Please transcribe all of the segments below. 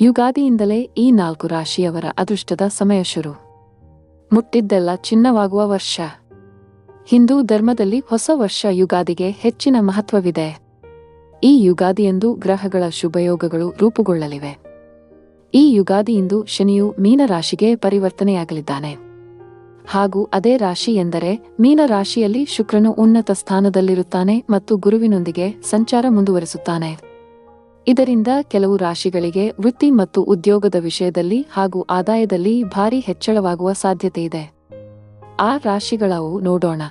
ಯುಗಾದಿಯಿಂದಲೇ ಈ ನಾಲ್ಕು ರಾಶಿಯವರ ಅದೃಷ್ಟದ ಸಮಯ ಶುರು. ಮುಟ್ಟಿದ್ದೆಲ್ಲ ಚಿನ್ನವಾಗುವ ವರ್ಷ. ಹಿಂದೂ ಧರ್ಮದಲ್ಲಿ ಹೊಸ ವರ್ಷ ಯುಗಾದಿಗೆ ಹೆಚ್ಚಿನ ಮಹತ್ವವಿದೆ. ಈ ಯುಗಾದಿಯಂದು ಗ್ರಹಗಳ ಶುಭಯೋಗಗಳು ರೂಪುಗೊಳ್ಳಲಿವೆ. ಈ ಯುಗಾದಿಯಿಂದು ಶನಿಯು ಮೀನರಾಶಿಗೆ ಪರಿವರ್ತನೆಯಾಗಲಿದ್ದಾನೆ. ಹಾಗೂ ಅದೇ ರಾಶಿ ಎಂದರೆ ಮೀನರಾಶಿಯಲ್ಲಿ ಶುಕ್ರನು ಉನ್ನತ ಸ್ಥಾನದಲ್ಲಿರುತ್ತಾನೆ ಮತ್ತು ಗುರುವಿನೊಂದಿಗೆ ಸಂಚಾರ ಮುಂದುವರಿಸುತ್ತಾನೆ. ಇದರಿಂದ ಕೆಲವು ರಾಶಿಗಳಿಗೆ ವೃತ್ತಿ ಮತ್ತು ಉದ್ಯೋಗದ ವಿಷಯದಲ್ಲಿ ಹಾಗೂ ಆದಾಯದಲ್ಲಿ ಭಾರಿ ಹೆಚ್ಚಳವಾಗುವ ಸಾಧ್ಯತೆ ಇದೆ. ಆ ರಾಶಿಗಳವು ನೋಡೋಣ.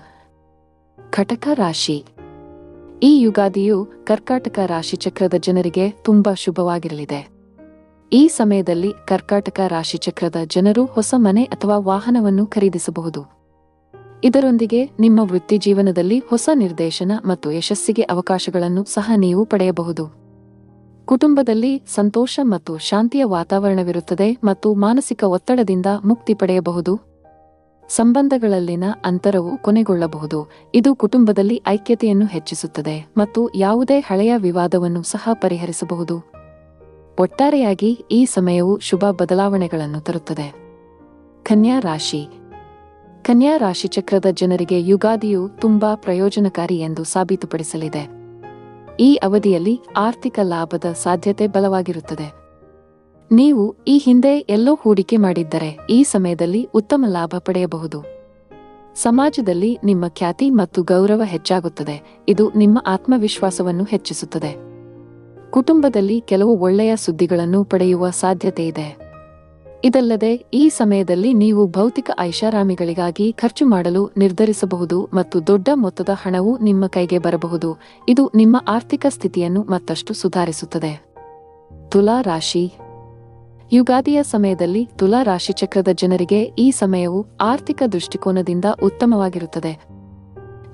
ಘಟಕ ರಾಶಿ. ಈ ಯುಗಾದಿಯು ಕರ್ಕಾಟಕ ರಾಶಿಚಕ್ರದ ಜನರಿಗೆ ತುಂಬಾ ಶುಭವಾಗಿರಲಿದೆ. ಈ ಸಮಯದಲ್ಲಿ ಕರ್ಕಾಟಕ ರಾಶಿಚಕ್ರದ ಜನರು ಹೊಸ ಮನೆ ಅಥವಾ ವಾಹನವನ್ನು ಖರೀದಿಸಬಹುದು. ಇದರೊಂದಿಗೆ ನಿಮ್ಮ ವೃತ್ತಿ ಜೀವನದಲ್ಲಿ ಹೊಸ ನಿರ್ದೇಶನ ಮತ್ತು ಯಶಸ್ಸಿಗೆ ಅವಕಾಶಗಳನ್ನು ಸಹ ನೀವು ಪಡೆಯಬಹುದು. ಕುಟುಂಬದಲ್ಲಿ ಸಂತೋಷ ಮತ್ತು ಶಾಂತಿಯ ವಾತಾವರಣವಿರುತ್ತದೆ ಮತ್ತು ಮಾನಸಿಕ ಒತ್ತಡದಿಂದ ಮುಕ್ತಿ ಪಡೆಯಬಹುದು. ಸಂಬಂಧಗಳಲ್ಲಿನ ಅಂತರವು ಕೊನೆಗೊಳ್ಳಬಹುದು. ಇದು ಕುಟುಂಬದಲ್ಲಿ ಐಕ್ಯತೆಯನ್ನು ಹೆಚ್ಚಿಸುತ್ತದೆ ಮತ್ತು ಯಾವುದೇ ಹಳೆಯ ವಿವಾದವನ್ನು ಸಹ ಪರಿಹರಿಸಬಹುದು. ಒಟ್ಟಾರೆಯಾಗಿ ಈ ಸಮಯವು ಶುಭ ಬದಲಾವಣೆಗಳನ್ನು ತರುತ್ತದೆ. ಕನ್ಯಾ ರಾಶಿ. ಕನ್ಯಾ ರಾಶಿ ಚಕ್ರದ ಜನರಿಗೆ ಯುಗಾದಿಯು ತುಂಬಾ ಪ್ರಯೋಜನಕಾರಿ ಎಂದು ಸಾಬೀತುಪಡಿಸಲಿದೆ. ಈ ಅವಧಿಯಲ್ಲಿ ಆರ್ಥಿಕ ಲಾಭದ ಸಾಧ್ಯತೆ ಬಲವಾಗಿರುತ್ತದೆ. ನೀವು ಈ ಹಿಂದೆ ಎಲ್ಲೋ ಹೂಡಿಕೆ ಮಾಡಿದ್ದರೆ ಈ ಸಮಯದಲ್ಲಿ ಉತ್ತಮ ಲಾಭ ಪಡೆಯಬಹುದು. ಸಮಾಜದಲ್ಲಿ ನಿಮ್ಮ ಖ್ಯಾತಿ ಮತ್ತು ಗೌರವ ಹೆಚ್ಚಾಗುತ್ತದೆ. ಇದು ನಿಮ್ಮ ಆತ್ಮವಿಶ್ವಾಸವನ್ನು ಹೆಚ್ಚಿಸುತ್ತದೆ. ಕುಟುಂಬದಲ್ಲಿ ಕೆಲವು ಒಳ್ಳೆಯ ಸುದ್ದಿಗಳನ್ನು ಪಡೆಯುವ ಸಾಧ್ಯತೆಯಿದೆ ಇದಲ್ಲದೆ ಈ ಸಮಯದಲ್ಲಿ ನೀವು ಭೌತಿಕ ಐಷಾರಾಮಿಗಳಿಗಾಗಿ ಖರ್ಚು ಮಾಡಲು ನಿರ್ಧರಿಸಬಹುದು ಮತ್ತು ದೊಡ್ಡ ಮೊತ್ತದ ಹಣವು ನಿಮ್ಮ ಕೈಗೆ ಬರಬಹುದು. ಇದು ನಿಮ್ಮ ಆರ್ಥಿಕ ಸ್ಥಿತಿಯನ್ನು ಮತ್ತಷ್ಟು ಸುಧಾರಿಸುತ್ತದೆ. ತುಲಾ ರಾಶಿ. ಯುಗಾದಿಯ ಸಮಯದಲ್ಲಿ ತುಲಾ ರಾಶಿ ಚಕ್ರದ ಜನರಿಗೆ ಈ ಸಮಯವು ಆರ್ಥಿಕ ದೃಷ್ಟಿಕೋನದಿಂದ ಉತ್ತಮವಾಗಿರುತ್ತದೆ.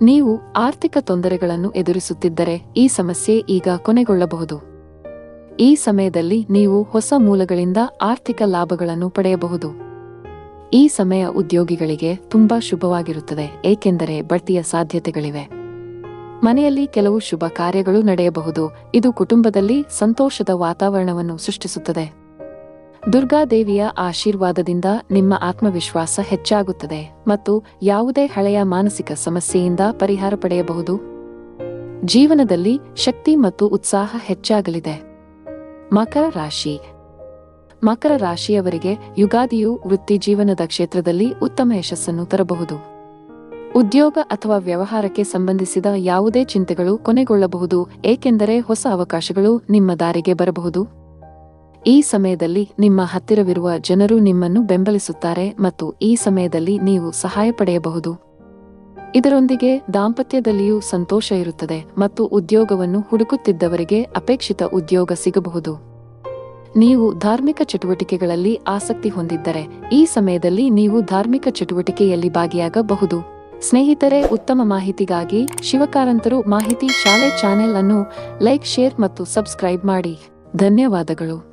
ನೀವು ಆರ್ಥಿಕ ತೊಂದರೆಗಳನ್ನು ಎದುರಿಸುತ್ತಿದ್ದರೆ ಈ ಸಮಸ್ಯೆ ಈಗ ಕೊನೆಗೊಳ್ಳಬಹುದು. ಈ ಸಮಯದಲ್ಲಿ ನೀವು ಹೊಸ ಮೂಲಗಳಿಂದ ಆರ್ಥಿಕ ಲಾಭಗಳನ್ನು ಪಡೆಯಬಹುದು. ಈ ಸಮಯ ಉದ್ಯೋಗಿಗಳಿಗೆ ತುಂಬಾ ಶುಭವಾಗಿರುತ್ತದೆ, ಏಕೆಂದರೆ ಬಡ್ತಿಯ ಸಾಧ್ಯತೆಗಳಿವೆ. ಮನೆಯಲ್ಲಿ ಕೆಲವು ಶುಭ ಕಾರ್ಯಗಳು ನಡೆಯಬಹುದು, ಇದು ಕುಟುಂಬದಲ್ಲಿ ಸಂತೋಷದ ವಾತಾವರಣವನ್ನು ಸೃಷ್ಟಿಸುತ್ತದೆ. ದುರ್ಗಾದೇವಿಯ ಆಶೀರ್ವಾದದಿಂದ ನಿಮ್ಮ ಆತ್ಮವಿಶ್ವಾಸ ಹೆಚ್ಚಾಗುತ್ತದೆ ಮತ್ತು ಯಾವುದೇ ಹಳೆಯ ಮಾನಸಿಕ ಸಮಸ್ಯೆಯಿಂದ ಪರಿಹಾರ ಪಡೆಯಬಹುದು. ಜೀವನದಲ್ಲಿ ಶಕ್ತಿ ಮತ್ತು ಉತ್ಸಾಹ ಹೆಚ್ಚಾಗಲಿದೆ. ಮಕರ ರಾಶಿ. ಮಕರ ರಾಶಿಯವರಿಗೆ ಯುಗಾದಿಯು ವೃತ್ತಿ ಜೀವನದ ಕ್ಷೇತ್ರದಲ್ಲಿ ಉತ್ತಮ ಯಶಸ್ಸನ್ನು ತರಬಹುದು. ಉದ್ಯೋಗ ಅಥವಾ ವ್ಯವಹಾರಕ್ಕೆ ಸಂಬಂಧಿಸಿದ ಯಾವುದೇ ಚಿಂತೆಗಳು ಕೊನೆಗೊಳ್ಳಬಹುದು, ಏಕೆಂದರೆ ಹೊಸ ಅವಕಾಶಗಳು ನಿಮ್ಮ ದಾರಿಗೆ ಬರಬಹುದು. ಈ ಸಮಯದಲ್ಲಿ ನಿಮ್ಮ ಹತ್ತಿರವಿರುವ ಜನರು ನಿಮ್ಮನ್ನು ಬೆಂಬಲಿಸುತ್ತಾರೆ ಮತ್ತು ಈ ಸಮಯದಲ್ಲಿ ನೀವು ಸಹಾಯ ಪಡೆಯಬಹುದು. ಇದರೊಂದಿಗೆ ದಾಂಪತ್ಯದಲ್ಲಿಯೂ ಸಂತೋಷ ಇರುತ್ತದೆ ಮತ್ತು ಉದ್ಯೋಗವನ್ನು ಹುಡುಕುತ್ತಿದ್ದವರಿಗೆ ಅಪೇಕ್ಷಿತ ಉದ್ಯೋಗ ಸಿಗಬಹುದು. ನೀವು ಧಾರ್ಮಿಕ ಚಟುವಟಿಕೆಗಳಲ್ಲಿ ಆಸಕ್ತಿ ಹೊಂದಿದ್ದರೆ ಈ ಸಮಯದಲ್ಲಿ ನೀವು ಧಾರ್ಮಿಕ ಚಟುವಟಿಕೆಯಲ್ಲಿ ಭಾಗಿಯಾಗಬಹುದು. ಸ್ನೇಹಿತರೆ, ಉತ್ತಮ ಮಾಹಿತಿಗಾಗಿ ಶಿವಕಾರಂತರು ಮಾಹಿತಿ ಶಾಲೆ ಚಾನೆಲ್ ಅನ್ನು ಲೈಕ್, ಶೇರ್ ಮತ್ತು ಸಬ್ಸ್ಕ್ರೈಬ್ ಮಾಡಿ. ಧನ್ಯವಾದಗಳು.